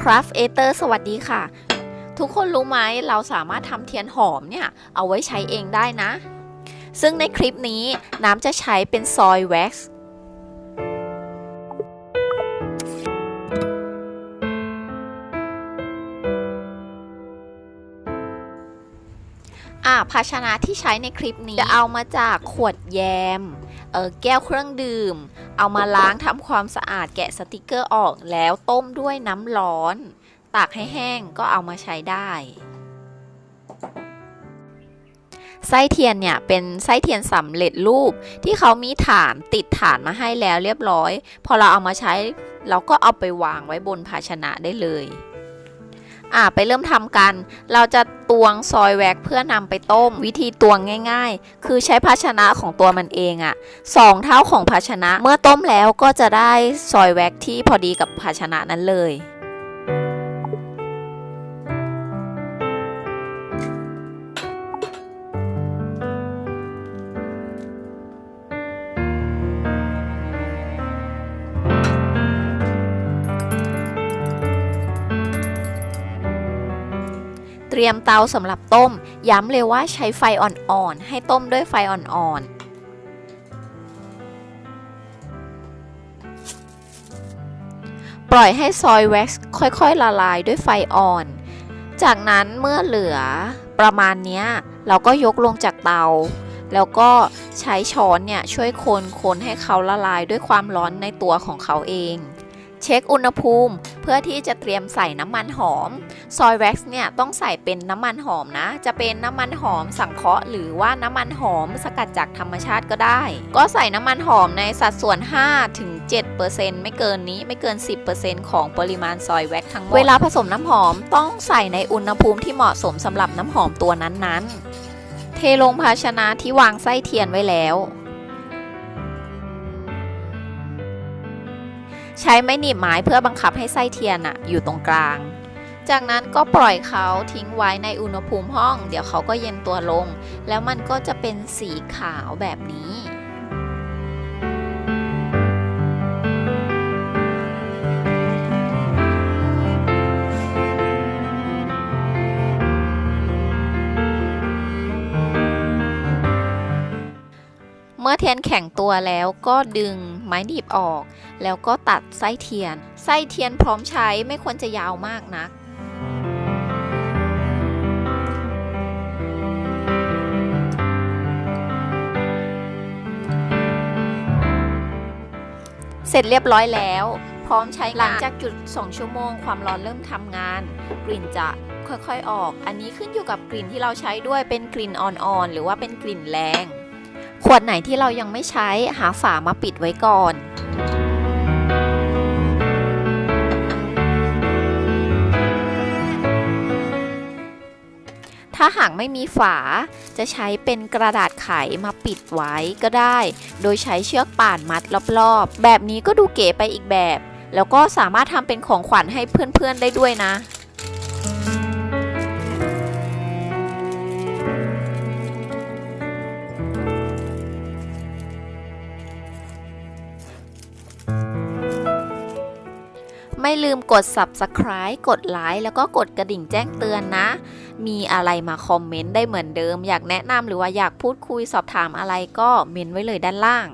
คราฟเอเตอร์สวัสดีค่ะ ทุกคนรู้ไหมเราสามารถทำเทียนหอมเนี่ย เอาไว้ใช้เองได้นะ ซึ่งในคลิปนี้น้ำจะใช้เป็นซอยแว็กซ์ อ่าภาชนะที่ใช้ในคลิปนี้จะเอามาจากขวดแยมเออแก้วเครื่องดื่ม เอามาล้างทำความสะอาดแกะสติกเกอร์ออกแล้วต้มด้วยน้ำร้อน ตากให้แห้งก็เอามาใช้ได้ไส้เทียนเนี่ยเป็นไส้เทียนสำเร็จรูปที่เขามีฐานติดฐานมาให้แล้วเรียบร้อย พอเราเอามาใช้เราก็เอาไปวางไว้บนภาชนะได้เลย อ่าไปเริ่มทำกัน เราจะตวงซอยแวกเพื่อนำไปต้ม วิธีตวงง่าย ๆ คือใช้ภาชนะของตัวมันเองอะสองเท่าของภาชนะ เมื่อต้มแล้วก็จะได้ซอยแวกที่พอดีกับภาชนะนั้นเลย เตรียมเตาสำหรับต้ม ย้ำเลยว่าใช้ไฟอ่อนๆ ให้ต้มด้วยไฟอ่อนๆปล่อยให้ซอยแว็กซ์ค่อยๆ ละลายด้วยไฟอ่อน จากนั้นเมื่อเหลือประมาณนี้เราก็ยกลงจากเตา แล้วก็ใช้ช้อนเนี่ยช่วยคนคนให้เขาละลายด้วยความร้อนในตัวของเขาเอง เช็คอุณหภูมิเพื่อที่จะเตรียมใส่น้ำมันหอม ซอยแว็กซ์เนี่ยต้องใส่เป็นน้ำมันหอมนะ จะเป็นน้ำมันหอมสังเคราะห์หรือว่าน้ำมันหอมสกัดจากธรรมชาติก็ได้ ก็ใส่น้ำมันหอมในสัดส่วน5ถึง7%ไม่เกินนี้ไม่เกิน 10%ของปริมาณซอยแว็กซ์ทั้งหมด เวลาผสมน้ำหอมต้องใส่ในอุณหภูมิที่เหมาะสมสำหรับน้ำหอมตัวนั้นๆ เทลงภาชนะที่วางไส้เทียนไว้แล้ว ใช้ไม้หนีบไม้เพื่อบังคับให้ไส้เทียนอะอยู่ตรงกลาง จากนั้นก็ปล่อยเขาทิ้งไว้ในอุณหภูมิห้อง เดี๋ยวเขาก็เย็นตัวลง แล้วมันก็จะเป็นสีขาวแบบนี้ เทียนแข็งตัวแล้วก็ดึงไม้หนีบออก แล้วก็ตัดไส้เทียน ไส้เทียนพร้อมใช้ไม่ควรจะยาวมากนักเสร็จเรียบร้อยแล้ว พร้อมใช้หลังจากจุด 2 ชั่วโมง ความร้อนเริ่มทำงาน กลิ่นจะค่อยๆออก อันนี้ขึ้นอยู่กับกลิ่นที่เราใช้ด้วยเป็นกลิ่นอ่อนๆ หรือว่าเป็นกลิ่นแรง ขวดไหนที่เรายังไม่ใช้หาฝามาปิดไว้ก่อนถ้าหากไม่มีฝาจะใช้เป็นกระดาษไขมาปิดไว้ก็ได้ โดยใช้เชือกป่านมัดรอบๆ แบบนี้ก็ดูเก๋ไปอีกแบบ แล้วก็สามารถทำเป็นของขวัญให้เพื่อนๆได้ด้วยนะ ไม่ลืมกด subscribe กดไลค์แล้วก็กดกระดิ่งแจ้งเตือนนะ มีอะไรมาคอมเมนต์ได้เหมือนเดิม อยากแนะนำหรือว่าอยากพูดคุยสอบถามอะไรก็เมนไว้เลยด้านล่าง